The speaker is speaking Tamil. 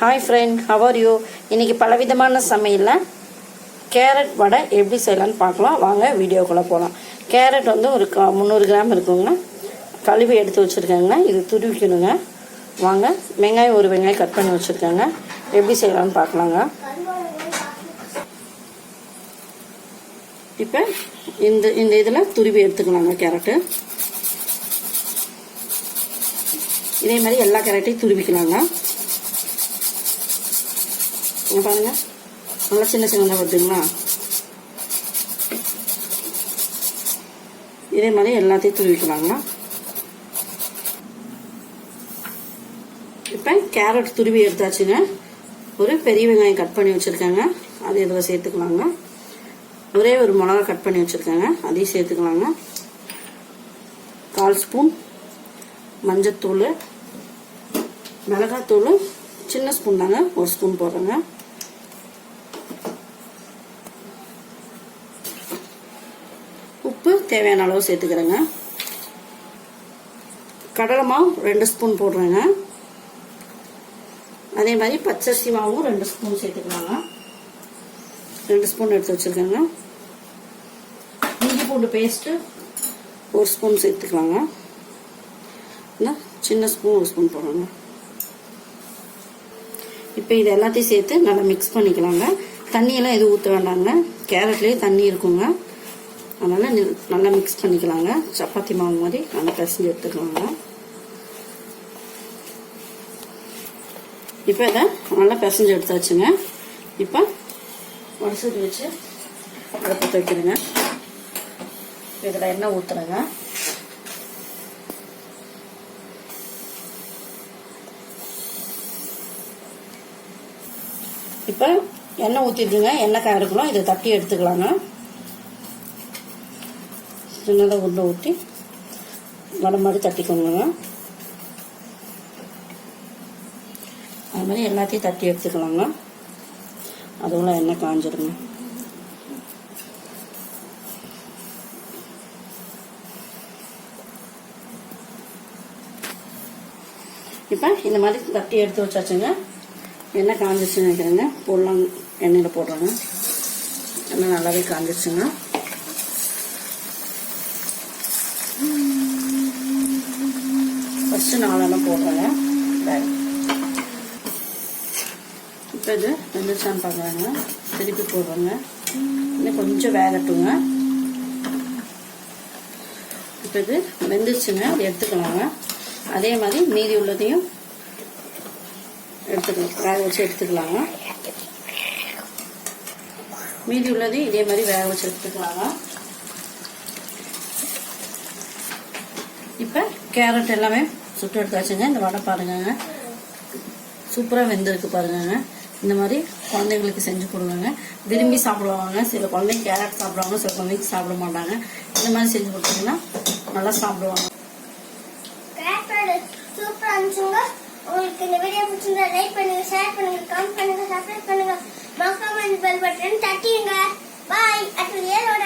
ஹாய் ஃப்ரெண்ட் ஹவர் யூ இன்னைக்கு பலவிதமான சமையலில் கேரட் வடை எப்படி செய்யலான்னு பார்க்கலாம். வாங்க வீடியோக்குள்ளே போகலாம் கேரட் வந்து ஒரு க முந்நூறு கிராம் இருக்குங்க. கழுவி எடுத்து வச்சுருக்கேங்க. இது துருவிக்கணுங்க. வாங்க வெங்காயம் ஒரு வெங்காயம் கட் பண்ணி வச்சுருக்கேங்க. எப்படி செய்யலாம்னு பார்க்கலாங்க. இப்போ இந்த இந்த இதில் துருவி எடுத்துக்கலாங்க கேரட்டு. இதே மாதிரி எல்லா கேரட்டையும் துருவிக்கலாங்க. இங்க பாருங்க. நல்லா சின்ன சின்னதாக வருதுங்களா? இதே மாதிரி எல்லாத்தையும் துருவிக்கலாங்க இப்போ கேரட் துருவி எடுத்தாச்சுங்க. ஒரு பெரிய வெங்காயம் கட் பண்ணி வச்சுருக்காங்க. அது இதில் சேர்த்துக்கலாங்க. ஒரே ஒரு மிளகா கட் பண்ணி வச்சுருக்காங்க. அதையும் சேர்த்துக்கலாங்க. கால் ஸ்பூன் மஞ்சத்தூள் மிளகாத்தூள் சின்ன ஸ்பூன் தாங்க. ஒரு ஸ்பூன் போடுறேங்க. உப்பு தேவையான அளவு சேர்த்துக்கிறேங்க. கடலை மாவு ரெண்டு ஸ்பூன் போடுறேங்க. அதே மாதிரி பச்சரிசி மாவும் ரெண்டு ஸ்பூன் சேர்த்துக்கலாங்க. ரெண்டு ஸ்பூன் எடுத்து வச்சுருக்கேங்க. இஞ்சி பூண்டு பேஸ்ட்டு ஒரு ஸ்பூன் சேர்த்துக்கலாங்க. என்ன சின்ன ஸ்பூன் ஒரு ஸ்பூன் போடுறோங்க. இப்போ இது எல்லாத்தையும் சேர்த்து நல்லா மிக்ஸ் பண்ணிக்கலாங்க. தண்ணியெல்லாம் எதுவும் ஊற்ற வேண்டாங்க. கேரட்லேயே தண்ணி இருக்குங்க. அதனால் நல்லா மிக்ஸ் பண்ணிக்கலாங்க. சப்பாத்தி மாவு மாதிரி நல்லா பிசைஞ்சு எடுத்துக்கலாங்க. இப்போ இதை நல்லா பிசைஞ்சு எடுத்தாச்சுங்க. இப்போ வடிசடி வச்சு அடுப்பத்து வைக்கிறேங்க. இதில் எண்ணெய் ஊற்றுறேங்க இப்போ எண்ணெய் ஊற்றிட்டுங்க எண்ணெய் காய இருக்கணும் இதை தட்டி எடுத்துக்கலாங்க. சின்னதாக உருண்டை ஊற்றி வடை மாதிரி தட்டிக்கோங்க. அது மாதிரி எல்லாத்தையும் தட்டி எடுத்துக்கலாங்க. அதுவும் எண்ணெய் காஞ்சிருங்க. இப்போ இந்த மாதிரி தட்டி எடுத்து வச்சாச்சுங்க. எண்ணெய் காஞ்சிச்சுன்னு நினைக்கிறேங்க. போடலாம். எண்ணெயில் போடுறாங்க. எண்ணெய் நல்லாவே காஞ்சிச்சுங்க ஃபஸ்ட்டு நாலெல்லாம் போடுறேங்க. இப்போ இது வெந்துச்சான்னு பார்க்குறாங்க திருப்பி போடுறேங்க. இன்னும் கொஞ்சம் வேகட்டுங்க. இப்போ இது வெந்துச்சுங்க அது எடுத்துக்கலாங்க. அதே மாதிரி மீதி உள்ளதையும் எடுத்துக்கலாம். வேக வச்சு எடுத்துக்கலாங்க. மீதி உள்ளதையும் இதே மாதிரி வேக வச்சு எடுத்துக்கலாங்க. இப்போ கேரட் எல்லாமே சுட்டு எடுத்தாச்சுங்க இந்த வடை பாருங்கங்க. சூப்பராக வெந்திருக்கு பாருங்கங்க. இந்த மாதிரி குழந்தைங்களுக்கு செஞ்சு கொடுங்க விரும்பி சாப்பிடுவாங்க. சில குழந்தைங்க கேரட் சாப்பிடுவாங்க சில குழந்தைங்க சாப்பிட மாட்டாங்க. இந்த மாதிரி செஞ்சு கொடுத்தீங்கன்னா நல்லா சாப்பிடுவாங்க. சூப்பராக இருந்துச்சுங்க. உங்களுக்கு இந்த வீடியோ பிடிச்சிருந்தா லைக் பண்ணுங்க ஷேர் பண்ணுங்க கமெண்ட் பண்ணுங்க சப்ஸ்கிரைப் பண்ணுங்க. மறக்காம பெல் பட்டன் தட்டிடுங்க. பாய் அடுத்த ஏரோட